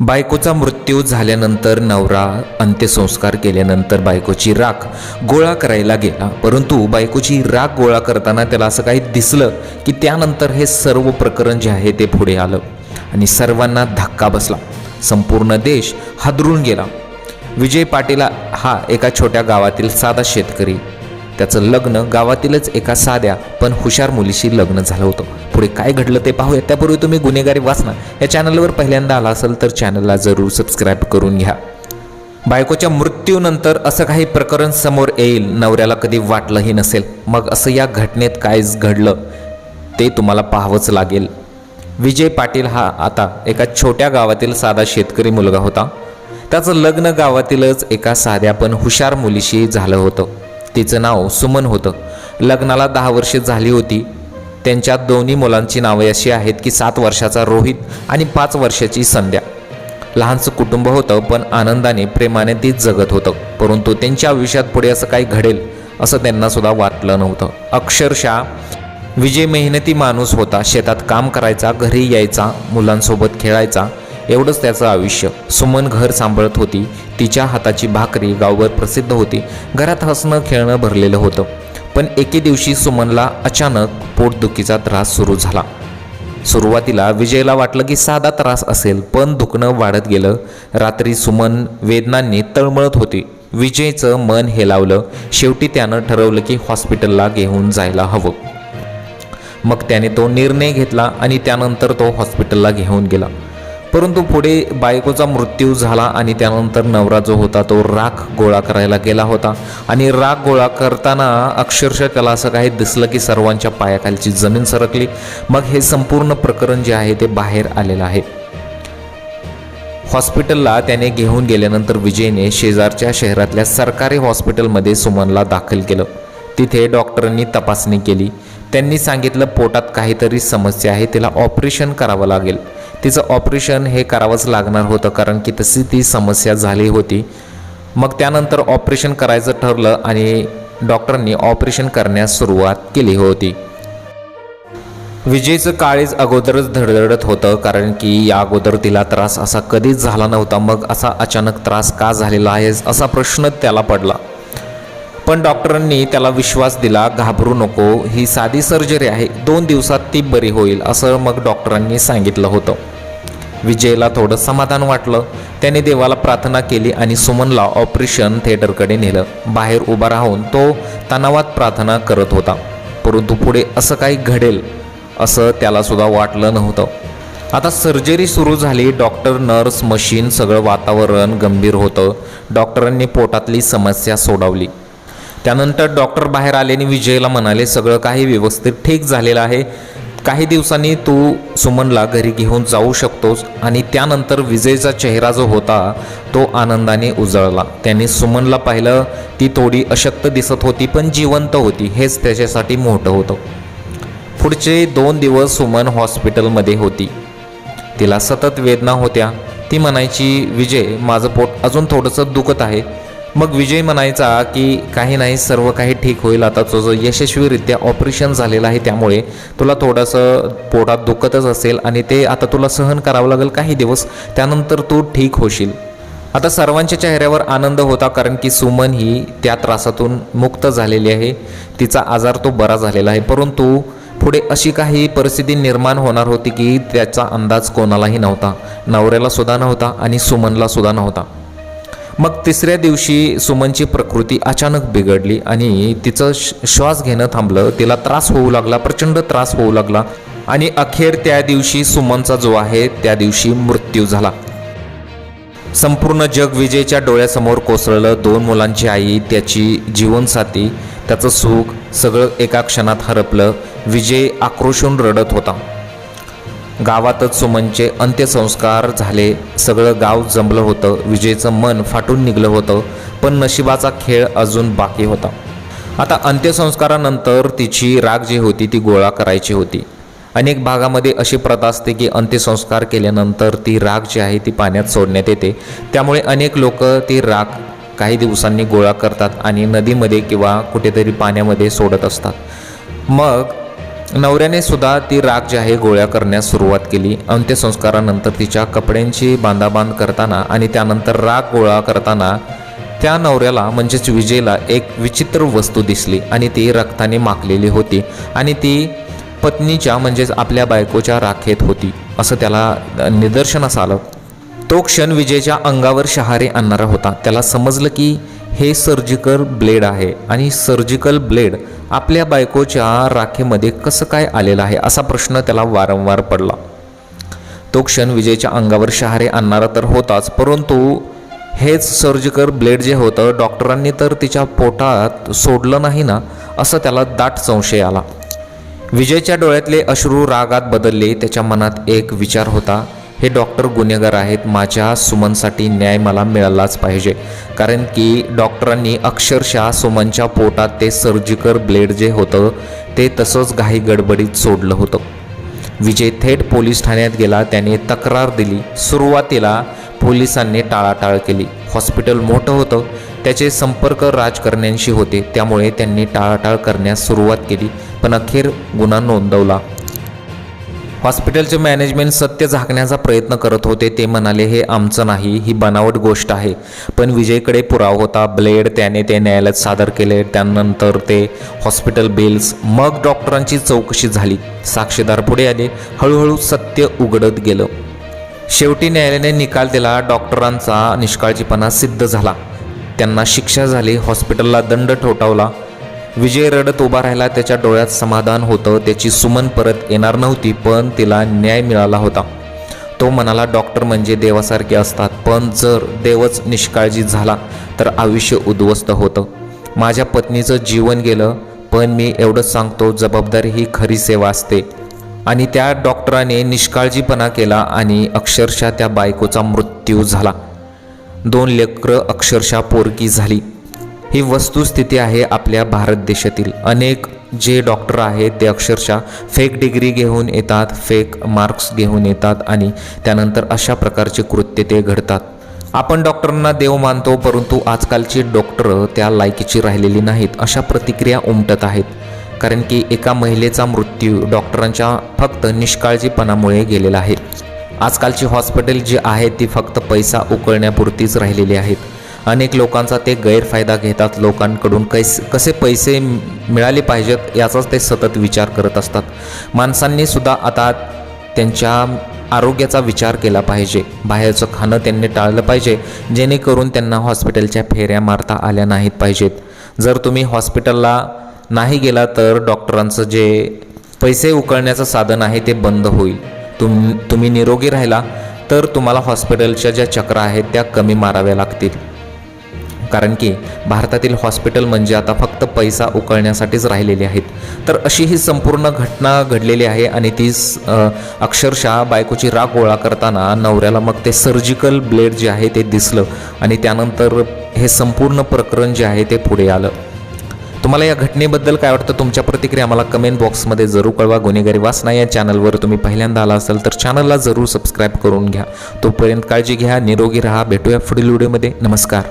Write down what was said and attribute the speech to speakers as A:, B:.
A: बायकोचा मृत्यू झाल्यानंतर नवरा अंत्यसंस्कार केल्यानंतर बायकोची राख गोळा करायला गेला. परंतु बायकोची राख गोळा करताना त्याला असं काही दिसलं की त्यानंतर हे सर्व प्रकरण जे आहे ते पुढे आलं आणि सर्वांना धक्का बसला. संपूर्ण देश हादरून गेला. विजय पाटील हा एका छोट्या गावातील साधा शेतकरी. त्याचं लग्न गावातीलच एका साध्या पण हुशार मुलीशी लग्न झालं होतं. पुढे काय घडलं ते पाहूया. त्यापूर्वी तुम्ही गुन्हेगारी वाचना. या चॅनलवर पहिल्यांदा आला असेल तर चॅनलला जरूर सबस्क्राईब करून घ्या. बायकोच्या मृत्यूनंतर असं काही प्रकरण समोर येईल नवऱ्याला कधी वाटलंही नसेल. मग असं या घटनेत काय घडलं ते तुम्हाला पाहावंच लागेल. विजय पाटील हा आता एका छोट्या गावातील साधा शेतकरी मुलगा होता. त्याचं लग्न गावातीलच एका साध्या पण हुशार मुलीशी झालं होतं. तिचं नाव सुमन होतं. लग्नाला दहा वर्षे झाली होती. त्यांच्या दोन्ही मुलांची नावे अशी आहेत की सात वर्षाचा रोहित आणि पाच वर्षाची संध्या. लहानसं कुटुंब होतं पण आनंदाने प्रेमाने ती जगत होतं. परंतु त्यांच्या आयुष्यात पुढे असं काही घडेल असं त्यांना सुद्धा वाटलं नव्हतं. अक्षरशः विजय मेहनती माणूस होता. शेतात काम करायचा घरी यायचा मुलांसोबत खेळायचा एवढंच त्याचं आयुष्य. सुमन घर सांभाळत होती. तिच्या हाताची भाकरी गावभर प्रसिद्ध होती. घरात हसणं खेळणं भरलेलं होतं. पण एके दिवशी सुमनला अचानक पोटदुखीचा त्रास सुरू झाला. सुरुवातीला विजयला वाटलं की साधा त्रास असेल पण दुखणं वाढत गेलं. रात्री सुमन वेदनांनी तळमळत होती. विजयचं मन हेलावलं शेवटी त्यानं ठरवलं की हॉस्पिटलला घेऊन जायला हवं. मग त्याने तो निर्णय घेतला आणि त्यानंतर तो हॉस्पिटलला घेऊन गेला. परंतु पुढे बायकोचा मृत्यू झाला आणि त्यानंतर नवरा जो होता तो राख गोळा करायला गेला होता. आणि राख गोळा करताना अक्षरशः त्याला असं काही दिसलं की सर्वांच्या पायाखालची जमीन सरकली. मग हे संपूर्ण प्रकरण जे आहे ते बाहेर आलेलं आहे. हॉस्पिटलला त्याने घेऊन गेल्यानंतर विजयने शेजारच्या शहरातल्या सरकारी हॉस्पिटलमध्ये सुमनला दाखल केलं. तिथे डॉक्टरांनी तपासणी केली. त्यांनी सांगितलं पोटात काहीतरी समस्या आहे तिला ऑपरेशन करावं लागेल. तिचं ऑपरेशन हे करावंच लागणार होतं कारण की तशी ती समस्या झाली होती. मग त्यानंतर ऑपरेशन करायचं ठरलं आणि डॉक्टरांनी ऑपरेशन करण्यास सुरुवात केली होती. विजयचं काळीज अगोदरच धडधडत होतं कारण की या अगोदर तिला त्रास असा कधीच झाला नव्हता मग असा अचानक त्रास का झालेला आहे असा प्रश्न त्याला पडला. पण डॉक्टरांनी त्याला विश्वास दिला घाबरू नको ही साधी सर्जरी आहे दोन दिवसात ती बरी होईल असं मग डॉक्टरांनी सांगितलं होतं. विजयला थोडं समाधान वाटलं. त्याने देवाला प्रार्थना केली आणि सुमनला ऑपरेशन थिएटरकडे नेलं. बाहेर उभा राहून तो तणावात प्रार्थना करत होता. परंतु पुढे असं काही घडेल असं त्यालासुद्धा वाटलं नव्हतं. आता सर्जरी सुरू झाली डॉक्टर नर्स मशीन सगळं वातावरण गंभीर होतं. डॉक्टरांनी पोटातली समस्या सोडवली. त्यानंतर डॉक्टर बाहेर आले आणि विजयला म्हणाले सगळं काही व्यवस्थित ठीक झालेलं आहे. काही दिवसांनी तू सुमनला घरी घेऊन जाऊ शकतोस आणि त्यानंतर विजयचा चेहरा जो होता तो आनंदाने उजळला. त्याने सुमनला पाहिलं ती थोडी अशक्त दिसत होती पण जिवंत होती. हेच त्याच्यासाठी मोठं होतं. पुढचे दोन दिवस सुमन हॉस्पिटलमध्ये होती. तिला सतत वेदना होत्या. ती म्हणायची विजय माझं पोट अजून थोडंसं दुखत आहे. मग विजय म्हणायचा की काही नाही सर्व काही ठीक होईल. आता तुझं यशस्वीरित्या ऑपरेशन झालेलं आहे त्यामुळे तुला थोडंसं पोटात दुखतच असेल आणि ते आता तुला सहन करावं लागेल काही दिवस. त्यानंतर तू ठीक होशील. आता सर्वांच्या चेहऱ्यावर आनंद होता कारण की सुमन ही त्या त्रासातून मुक्त झालेली आहे. तिचा आजार तो बरा झालेला आहे. परंतु पुढे अशी काही परिस्थिती निर्माण होणार होती की त्याचा अंदाज कोणालाही नव्हता. नवऱ्याला सुद्धा नव्हता आणि सुमनला सुद्धा नव्हता. मग तिसऱ्या दिवशी सुमनची प्रकृती अचानक बिघडली आणि तिचं श्वास घेणं थांबलं. तिला त्रास होऊ लागला प्रचंड त्रास होऊ लागला आणि अखेर त्या दिवशी सुमनचा जो आहे त्या दिवशी मृत्यू झाला. संपूर्ण जग विजयच्या डोळ्यासमोर कोसळलं. दोन मुलांची आई त्याची जीवनसाथी त्याचं सुख सगळं एका क्षणात हरपलं. विजय आक्रोशून रडत होता. गावातच सुमनचे अंत्यसंस्कार झाले. सगळं गाव जमलं होतं. विजयचं मन फाटून निघलं होतं पण नशिबाचा खेळ अजून बाकी होता. आता अंत्यसंस्कारानंतर तिची राग जी होती ती गोळा करायची होती. अनेक भागामध्ये अशी प्रथा असते की अंत्यसंस्कार केल्यानंतर ती राग जी आहे ती पाण्यात सोडण्यात येते. त्यामुळे अनेक लोक ती राग काही दिवसांनी गोळा करतात आणि नदीमध्ये किंवा कुठेतरी पाण्यामध्ये सोडत असतात. मग नवऱ्याने सुद्धा ती राग जी आहे गोळ्या करण्यास सुरुवात केली. अंत्यसंस्कारानंतर तिच्या कपड्यांची बांधाबांध करताना आणि त्यानंतर राग गोळा करताना त्या नवऱ्याला म्हणजेच विजयला एक विचित्र वस्तू दिसली आणि ती रक्ताने माखलेली होती आणि ती पत्नीच्या म्हणजेच आपल्या बायकोच्या राखेत होती असं त्याला निदर्शनास आलं. तो क्षण विजयच्या अंगावर शहारे आणणारा होता. त्याला समजलं की हे सर्जिकल ब्लेड आहे आणि सर्जिकल ब्लेड आपल्या बायकोच्या राखेमध्ये कसं काय आलेलं आहे असा प्रश्न त्याला वारंवार पडला. तो क्षण विजयच्या अंगावर शहारे आणणारा तर होताच परंतु हेच सर्जिकल ब्लेड जे होतं डॉक्टरांनी तर तिच्या पोटात सोडलं नाही ना असं त्याला दाट संशय आला. विजयच्या डोळ्यातले अश्रू रागात बदलले त्याच्या मनात एक विचार होता हे डॉक्टर गुन्हेगार आहेत. माझ्या सुमनसाठी न्याय मला मिळालाच पाहिजे. कारण की डॉक्टरांनी अक्षरशः सुमनच्या पोटात ते सर्जिकल ब्लेड जे होतं ते तसंच घाई गडबडीत सोडलं होतं. विजय थेट पोलीस ठाण्यात गेला. त्याने तक्रार दिली. सुरुवातीला पोलिसांनी टाळाटाळ केली. हॉस्पिटल मोठं होतं. त्याचे संपर्क राजकारण्यांशी होते. त्यामुळे त्यांनी टाळाटाळ करण्यास सुरुवात केली. पण अखेर गुन्हा नोंदवला. हॉस्पिटलचे मॅनेजमेंट सत्य झाकण्याचा प्रयत्न करत होते ते म्हणाले हे आमचं नाही ही बनावट गोष्ट आहे. पण विजयकडे पुरावा होता. ब्लेड त्याने ते न्यायालयात सादर केले. त्यानंतर ते हॉस्पिटल बिल्स मग डॉक्टरांची चौकशी झाली. साक्षीदार पुढे आले. हळूहळू सत्य उघडत गेलं. शेवटी न्यायालयाने निकाल दिला. डॉक्टरांचा निष्काळजीपणा सिद्ध झाला. त्यांना शिक्षा झाली. हॉस्पिटलला दंड ठोठावला. विजय रडत उभा राहिला त्याच्या डोळ्यात समाधान होतं त्याची सुमन परत येणार नव्हती पण तिला न्याय मिळाला होता. तो म्हणाला डॉक्टर म्हणजे देवासारखे असतात पण जर देवच निष्काळजी झाला तर आयुष्य उद्ध्वस्त होतं. माझ्या पत्नीचं जीवन गेलं पण मी एवढंच सांगतो जबाबदारी ही खरी सेवा असते. आणि त्या डॉक्टराने निष्काळजीपणा केला आणि अक्षरशः त्या बायकोचा मृत्यू झाला. दोन लेकरं अक्षरशः पोरकी झाली. ही वस्तुस्थिती आहे आपल्या भारत देशातील. अनेक जे डॉक्टर आहेत ते अक्षरशः फेक डिग्री घेऊन येतात फेक मार्क्स घेऊन येतात आणि त्यानंतर अशा प्रकारचे कृत्य ते घडतात. आपण डॉक्टरांना देव मानतो परंतु आजकालची डॉक्टर त्या लायकीची राहिलेली नाहीत अशा प्रतिक्रिया उमटत आहेत. कारण की एका महिलेचा मृत्यू डॉक्टरांच्या फक्त निष्काळजीपणामुळे गेलेला आहे. आजकालची हॉस्पिटल जी आहेत ती फक्त पैसा उकळण्यापुरतीच राहिलेली आहेत. अनेक लोकांचा ते गैरफायदा घेतात. लोकांकडून कैस कसे पैसे मिळाले पाहिजेत याचाच ते सतत विचार करत असतात. माणसांनी सुद्धा आता त्यांच्या आरोग्याचा विचार केला पाहिजे. बाहेरचं खाणं त्यांनी टाळलं पाहिजे. जेणेकरून त्यांना हॉस्पिटलच्या फेऱ्या मारता आल्या नाहीत पाहिजेत. जर तुम्ही हॉस्पिटलला नाही गेला तर डॉक्टरांचं जे पैसे उकळण्याचं साधन आहे ते बंद होईल. तुम तुम्ही निरोगी राहिला तर तुम्हाला हॉस्पिटलच्या ज्या चक्रा आहेत त्या कमी माराव्या लागतील. कारण की भारतातील हॉस्पिटल म्हणजे आता फक्त पैसा उकळण्यासाठीच राहिलेले आहेत. तर अशी ही संपूर्ण घटना घडलेली आहे आणि ती अक्षरशः बायकोची राग गोळा करताना नवऱ्याला मग ते सर्जिकल ब्लेड जे आहे ते दिसलं आणि त्यानंतर हे संपूर्ण प्रकरण जे आहे ते पुढे आलं. तुम्हाला या घटनेबद्दल काय वाटतं? तुमच्या प्रतिक्रिया आम्हाला कमेंट बॉक्समध्ये जरूर कळवा. गुन्हेगारी वासना या चॅनलवर तुम्ही पहिल्यांदा आला असाल तर चॅनलला जरूर सबस्क्राईब करून घ्या. तोपर्यंत काळजी घ्या निरोगी राहा. भेटूया पुढील व्हिडिओमध्ये नमस्कार.